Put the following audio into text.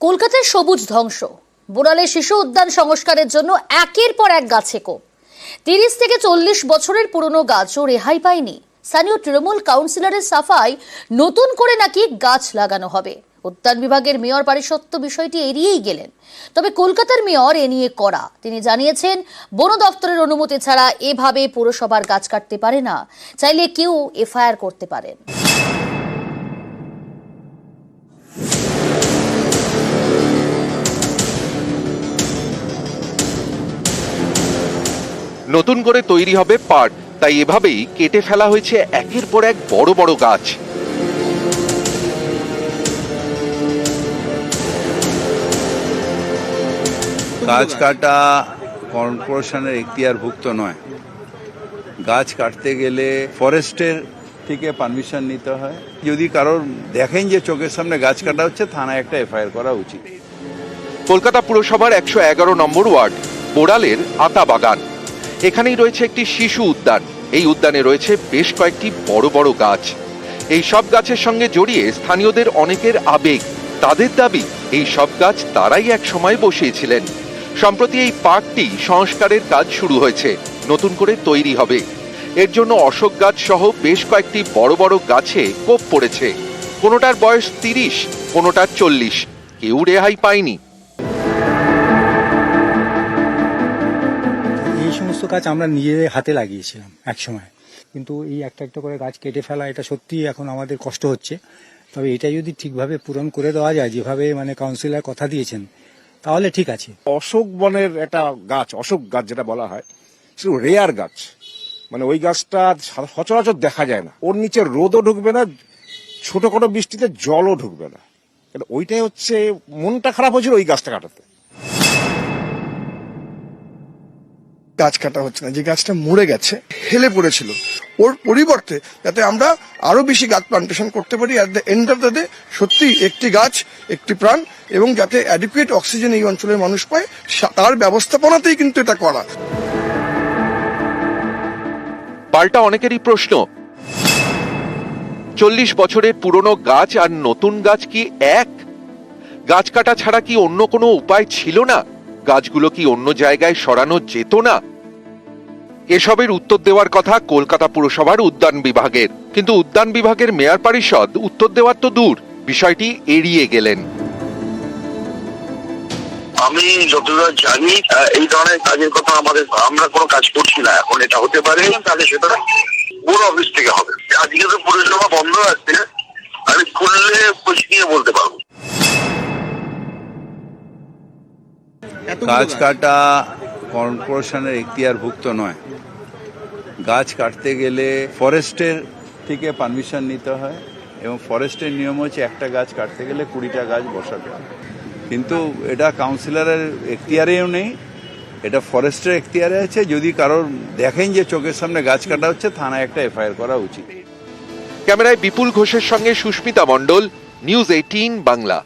কলকাতার সবুজ ধ্বংস। বোড়ালে শিশু উদ্যান সংস্কারের জন্য একের পর এক গাছে কোপ। তিরিশ থেকে চল্লিশ বছরের পুরনো গাছও রেহাই পায়নি। স্থানীয় তৃণমূল কাউন্সিলরের সাফাই নতুন করে নাকি গাছ লাগানো হবে। উদ্যান বিভাগের মেয়র পারিষত্ব বিষয়টি এড়িয়েই গেলেন। তবে কলকাতার মেয়র এ নিয়ে করা তিনি জানিয়েছেন, বন দপ্তরের অনুমতি ছাড়া এভাবে পুরসভার গাছ কাটতে পারে না। চাইলে কেউ এফআইআর করতে পারেন। নতুন করে তৈরি হবে পার্ক তাই এভাবেই কেটে ফেলা হয়েছে একের পর এক বড় বড় গাছ। গাছ কাটা কর্পোরেশনের এখতিয়ারভুক্ত নয়। গাছ কাটতে গেলে ফরেস্টের থেকে পারমিশন নিতে হয়। যদি কারোর দেখেন যে চোখের সামনে গাছ কাটা হচ্ছে থানায় একটা এফআইআর করা উচিত। কলকাতা পুরসভার একশো এগারো নম্বর ওয়ার্ড বোড়ালের আতা বাগান। এখানেই রয়েছে একটি শিশু উদ্যান। এই উদ্যানে রয়েছে বেশ কয়েকটি বড় বড় গাছ। এই সব গাছের সঙ্গে জড়িয়ে স্থানীয়দের অনেকের আবেগ। তাদের দাবি, এই সব গাছ তারাই এক সময় বসিয়েছিলেন। সম্প্রতি এই পার্কটি সংস্কারের কাজ শুরু হয়েছে। নতুন করে তৈরি হবে। এর জন্য অশোক গাছ সহ বেশ কয়েকটি বড় বড় গাছে কোপ পড়েছে। কোনোটার বয়স তিরিশ, কোনোটার চল্লিশ। কেউ রেহাই পায়নি। সমস্ত গাছ আমরা নিজেদের হাতে লাগিয়েছিলাম এক সময় কিন্তু এই একটা একটা করে গাছ কেটে ফেলা এটা সত্যিই এখন আমাদের কষ্ট হচ্ছে। তবে এটা যদি ঠিকভাবে পূরণ করে দেওয়া যায়, যেভাবে মানে কাউন্সিলর কথা দিয়েছেন, তাহলে ঠিক আছে। অশোক বনের একটা গাছ, অশোক গাছ যেটা বলা হয়, শুধু রেয়ার গাছ। মানে ওই গাছটা সচরাচর দেখা যায় না। ওর নিচে রোদও ঢুকবে না ছোট বৃষ্টিতে জলও ঢুকবে না। ওইটাই হচ্ছে, মনটা খারাপ হয়েছিল ওই গাছটা কাটাতে। গাছ কাটা হচ্ছে না, যে গাছটা মরে গেছে হেলে পড়েছিল। ওর পরিবর্তে যাতে আমরা আরও বেশি গাছ প্লান্টেশন করতে পারি at the end of the day সত্যি একটি গাছ, একটি প্রাণ, এবং যাতে অ্যাডিকুয়েট অক্সিজেন এই অঞ্চলের মানুষ পায় তার ব্যবস্থাপনাতেই কিন্তু এটা করা। পাল্টা অনেকেরই প্রশ্ন। চল্লিশ বছরের পুরনো গাছ আর নতুন গাছ কি এক? গাছ কাটা ছাড়া কি অন্য কোনো উপায় ছিল না? গাছগুলো কি অন্য জায়গায় সরানো যেত না? এসবের উত্তর দেওয়ার কথা কলকাতা পুরসভার উদ্যান বিভাগের। কিন্তু উদ্যান বিভাগের মেয়র পরিষদ উত্তর দেওয়ার তো দূর, বিষয়টি এড়িয়ে গেলেন। আমি যতদূর জানি এই ধরনের কাজের কথা আমাদের, আমরা কোনো কাজ করছি না। এখন এটা হতে পারে, তাহলে সেটা পুরো অফিস থেকে হবে। আজকে তো পুরসভা বন্ধ আছে, আমি খুললে খুশি নিয়ে বলতে পারব। গাছ। কাটা কর্পোরেশনের এখতিয়ারভুক্ত নয়। গাছ কাটতে গেলে ফরেস্টের থেকে পারমিশন নিতে হয় এবং ফরেস্টের নিয়ম হচ্ছে একটা গাছ কাটতে গেলে কুড়িটা গাছ বসাতে হয়। কিন্তু এটা কাউন্সিলরের এখতিয়ারেও নেই এটা ফরেস্টের এখতিয়ারে আছে। যদি কারোর দেখেন যে চোখের সামনে গাছ কাটা হচ্ছে থানায় একটা এফআইআর করা উচিত। ক্যামেরায় বিপুল ঘোষের সঙ্গে সুস্মিতা মণ্ডল নিউজ এইটিন বাংলা।